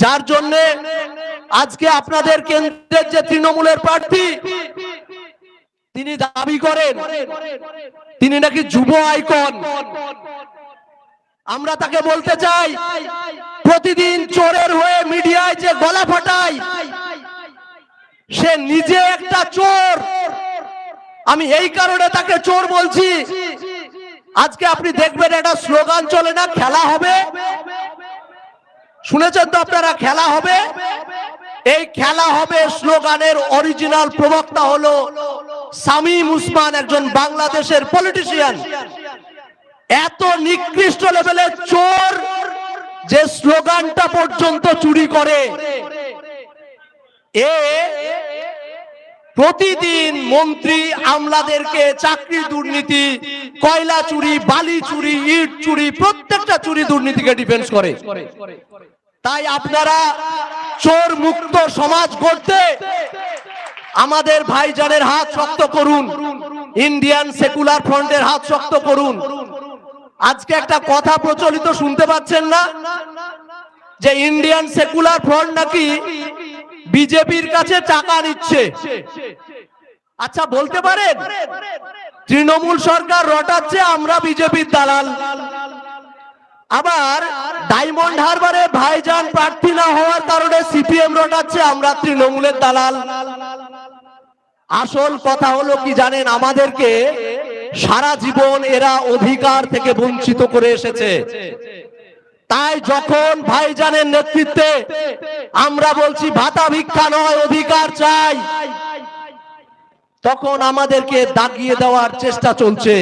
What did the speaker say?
যার জন্য আজকে আপনাদের কেন্দ্রের যে তৃণমূলের প্রার্থী, তিনি দাবি করেন, তিনি নাকি যুব আইকন। আমরা তাকে বলতে চাই, প্রতিদিন চোরের হয়ে মিডিয়ায় যে গলা ফাটায়, সে নিজে একটা চোর। আমি এই কারণে তাকে চোর বলছি। আজকে আপনি দেখবেন একটা স্লোগান চলে না, খেলা হবে। শুনেছেন তো আপনারা, খেলা হবে? এই খেলা হবে স্লোগানের অরিজিনাল প্রবক্তা হলো সামিম উসমান, একজন বাংলাদেশের পলিটিশিয়ান এত নিকৃষ্ট লেভেলের চোর যে স্লোগানটা পর্যন্ত চুরি করে। এ প্রতিদিন মন্ত্রী আমলাদেরকে চাকরি দুর্নীতি, কয়লা চুরি, বালি চুরি, ইট চুরি, প্রত্যেকটা চুরি দুর্নীতিকে ডিফেন্স করে। তাই আপনারা চোর মুক্ত সমাজ করতে আমাদের ভাইজানের হাত শক্ত করুন, ইন্ডিয়ান সেকুলার ফ্রন্টের হাত শক্ত করুন। আজকে একটা কথা প্রচলিত শুনতে পাচ্ছেন না? যে ইন্ডিয়ান সেকুলার ফ্রন্ট নাকি বিজেপির কাছে টাকা নিচ্ছে। আচ্ছা বলতে পারেন? তৃণমূল সরকার রটাচ্ছে আমরা বিজেপির দালাল। আবার ডায়মন্ড হারবারে ভাইজান প্রার্থী না হওয়ার কারণে সিপিএম রটাচ্ছে আমরা তৃণমূলের দালাল। আসল কথা হলো কি জানেন, আমাদেরকে সারা জীবন এরা অধিকার থেকে বঞ্চিত করে এসেছে। তাই যখন ভাইজানের নেতৃত্বে আমরা বলছি ভাতা ভিক্ষা নয়, অধিকার চাই, তখন আমাদেরকে দাগিয়ে দেওয়ার চেষ্টা চলছে।